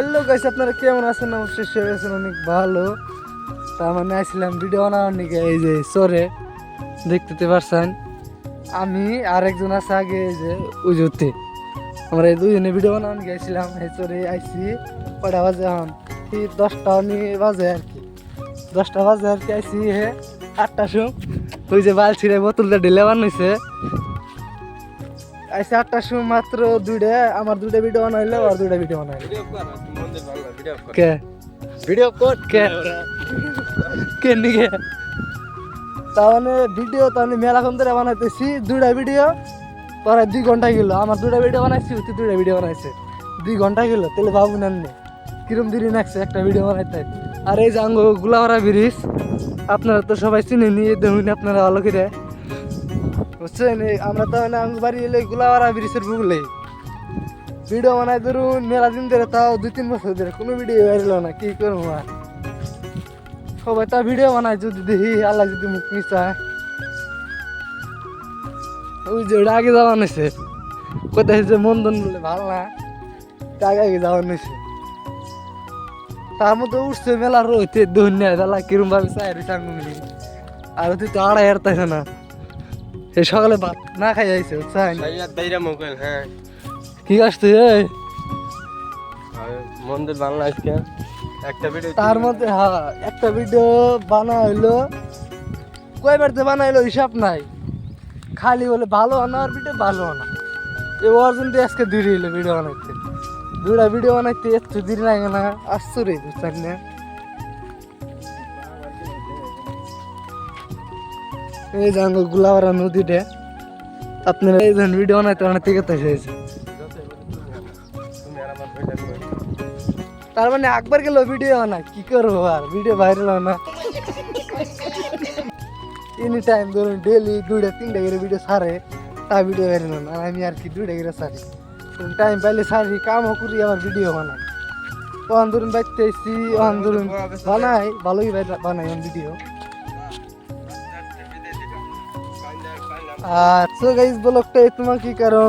Hello guys আপনারা কেমন আছেন? অবশ্যই সে আছেন অনেক ভালো। তার মানে আসছিলাম ভিডিও বানানোর নিকে, এই যে সরে দেখতে পারছেন? আমি আর একজন আছে আগে, এই যে উজুতে। আমরা এই দুজনে ভিডিও বানানো গেছিলাম এই চরে আইসি কটা বাজে এখন? এই দশটা বাজে আর কি। দশটা বাজে আর কি আইসি হে আটটা শো ওই যে বাল ছিঁড়ে বোতলটা ঢেলে বানাইছে। আইসি আটটার সময় মাত্র দুইটা আমার দুইটা ভিডিও বানাইলো আর দুইটা ভিডিও ভিডিও কর কে? ভিডিও কর কে? কে নিকে মানে ভিডিও তাহলে মেলাক্ষণ ধরে বানাইতেছি দুইটা ভিডিও পরে দুই ঘণ্টা গেল। আমার দুইটা ভিডিও বানাইছি তুই দুইটা ভিডিও বানাইছে। দুই ঘণ্টা গেল তাহলে ভাবু নেন কিরম দেরি লাগছে একটা ভিডিও বানাইতে। আর এই যে আঙ্গ গুলাওয়ারা ব্রিজ আপনারা তো সবাই চিনে নিয়ে দেখুন আপনারা ভালো করে। বুঝছেন? আমরা তো মানে আঙ্গ বাড়ি এলে গুলাওয়ারা ব্রিজের বুগলে ভিডিও বানাই ধরুন, মেলা দিন ধরে তাও দুই তিন বছর ধরে কোনো ভিডিও বেরোলো না, কি করব আর? সবাই তা ভিডিও বানায়, যদি দেখি আল্লাহ যদি মুখ মিশায়। ওই যে ওটা আগে যাওয়া নিছে। কোথায় যে মন্দন বলে ভালো না আগে আগে যাওয়া নিছে। তার মধ্যে উঠছে মেলা রইতে দুনিয়া দালা কিরম ভাবে চাই আর তুই তো আড়াই আর না। এই সকালে ভাত না খাই যাইছে বুঝছেন? দাইরা মোবাইল হ্যাঁ। কি আসছে এই? মন্দির বাংলা আজকে। একটা ভিডিও তার মধ্যে হ্যাঁ একটা ভিডিও বানা হইল কয়বার যে বানাইলো হিসাব নাই। খালি বলে ভালো আনা আর ভিডিও ভালো আনা। এই অর্জন দিয়ে আজকে দূরে হইল ভিডিও বানাইতে। দুইটা ভিডিও বানাইতে একটু দেরি লাগে না। আসছো রে বুঝছেন না? এই যে আঙ্গ গুলাওয়ারা নদীতে, আপনারা এই ধরনের ভিডিও বানাইতে আমার ভিডিও কর তার মানে একবার গেল ভিডিও না কি করব আর? ভিডিও ভাইরাল না। এনি টাইম ধরুন ডেলি দুইটা, তিনটা করে ভিডিও ছাড়ে, তা ভিডিও ভাইরাল না। আর আমি আর কি দুইটা করে ছাড়ি। টাইম পাইলে ছাড়ি কামও করি আমার ভিডিও বানাই। তখন ধরুন বাইতে এসছি তখন ধরুন বানাই, ভালোই বানাই ভিডিও আর সো গাইস ব্লগটা তোমার কি কারণ